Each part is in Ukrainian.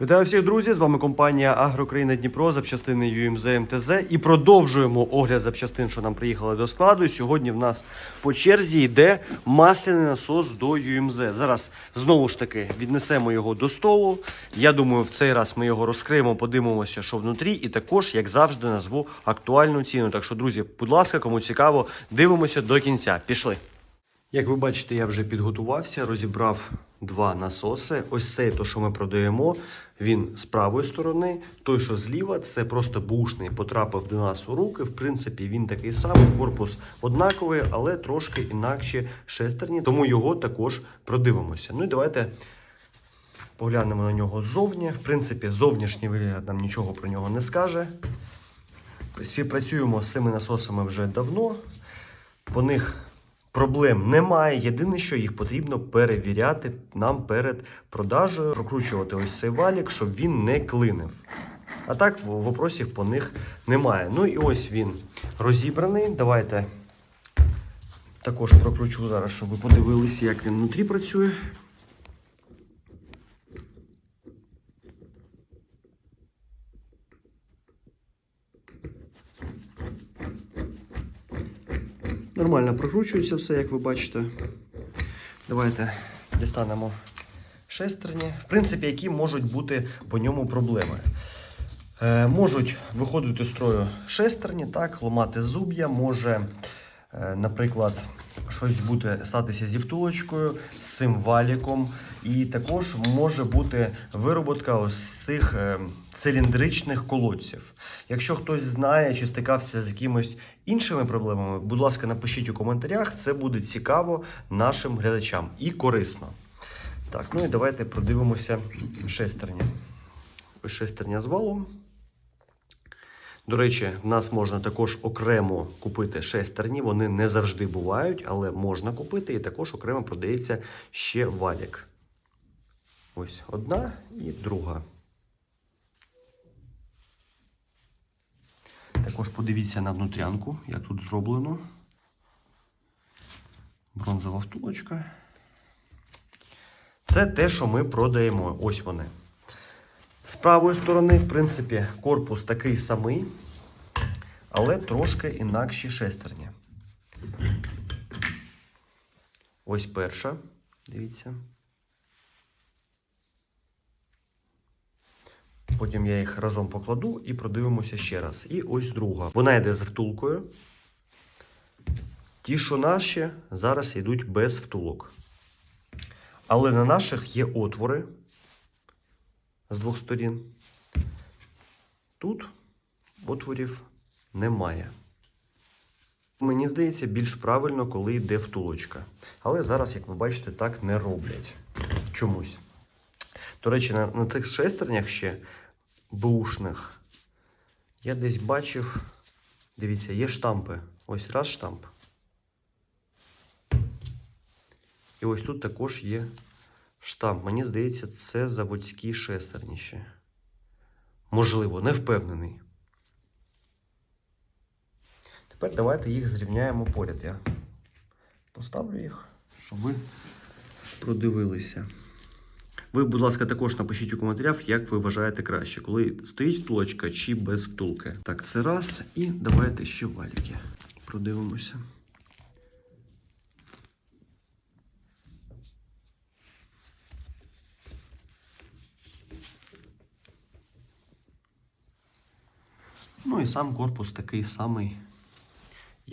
Вітаю всіх, друзі! З вами компанія Агрокраїна Дніпро, запчастини UMZ МТЗ. І продовжуємо огляд запчастин, що нам приїхали до складу. І Сьогодні в нас по черзі йде масляний насос до UMZ. Зараз знову ж таки віднесемо його до столу. Я думаю, в цей раз ми його розкриємо, подивимося, що внутрі, і також, як завжди, назву актуальну ціну. Так що, друзі, будь ласка, кому цікаво, дивимося до кінця. Пішли. Як ви бачите, я вже підготувався, розібрав два насоси. Ось цей, то, що ми продаємо, він з правої сторони. Той, що зліва, це просто бушний, потрапив до нас у руки. В принципі, він такий самий, корпус однаковий, але трошки інакші шестерні, тому його також продивимося. Ну і давайте поглянемо на нього ззовні. В принципі, зовнішній вигляд нам нічого про нього не скаже. Співпрацюємо з цими насосами вже давно. По них Проблем немає. Єдине, що їх потрібно перевіряти нам перед продажею, прокручувати ось цей валік, щоб він не клинив. А так вопросів по них немає. Ну і ось він розібраний. Давайте також прокручу зараз, щоб ви подивилися, як він внутрі працює. Нормально прокручується все, як ви бачите. Давайте дістанемо шестерні. В принципі, які можуть бути по ньому проблеми. Е, можуть виходити з строю шестерні, так, ламати зуб'я, може, наприклад, щось буде статися зі втулочкою, з цим валіком. І також може бути вироботка ось цих е, циліндричних колодців. Якщо хтось знає чи стикався з якимось іншими проблемами, будь ласка, напишіть у коментарях. Це буде цікаво нашим глядачам і корисно. Так, ну і давайте продивимося шестерні. Ось шестерня з валом. До речі, в нас можна також окремо купити шестерні. Вони не завжди бувають, але можна купити. І також окремо продається ще валік. Ось одна і друга. Також подивіться на внутрянку, як тут зроблено. Бронзова втулочка. Це те, що ми продаємо. Ось вони. З правої сторони, в принципі, корпус такий самий, але трошки інакші шестерні. Ось перша. Дивіться. Потім я їх разом покладу і продивимося ще раз. І ось друга. Вона йде з втулкою. Ті, що наші, зараз йдуть без втулок. Але на наших є отвори з двох сторін. Тут отворів немає. Мені здається, більш правильно, коли йде втулочка. Але зараз, як ви бачите, так не роблять чомусь. До речі, на, на цих шестернях ще бушних я десь бачив. Дивіться, є штампи. Ось раз штамп. І ось тут також є штамп. Мені здається, це заводські шестерні ще. Можливо, не впевнений. Тепер давайте їх зрівняємо поряд. Я поставлю їх, щоб ви продивилися. Ви, будь ласка, також напишіть у коментарях, як ви вважаєте краще, коли стоїть втулочка чи без втулки. Так, це раз. І давайте ще валіки. Продивимося. Ну і сам корпус такий самий,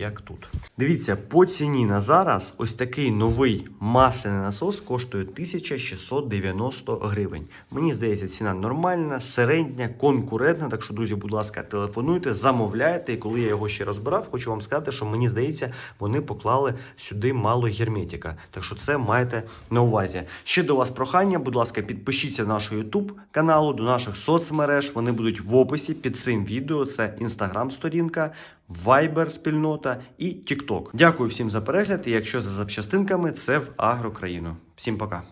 як тут. Дивіться, по ціні на зараз ось такий новий масляний насос коштує 1690 гривень. Мені здається, ціна нормальна, середня, конкурентна. Так що, друзі, будь ласка, телефонуйте, замовляйте. І коли я його ще розбирав, хочу вам сказати, що мені здається, вони поклали сюди мало герметика. Так що це майте на увазі. Ще до вас прохання, будь ласка, підпишіться до нашого YouTube каналу, до наших соцмереж. Вони будуть в описі під цим відео. Це інстаграм сторінка. Viber спільнота і TikTok. Дякую всім за перегляд. І якщо за запчастинками, це в Агрокраїну. Всім пока.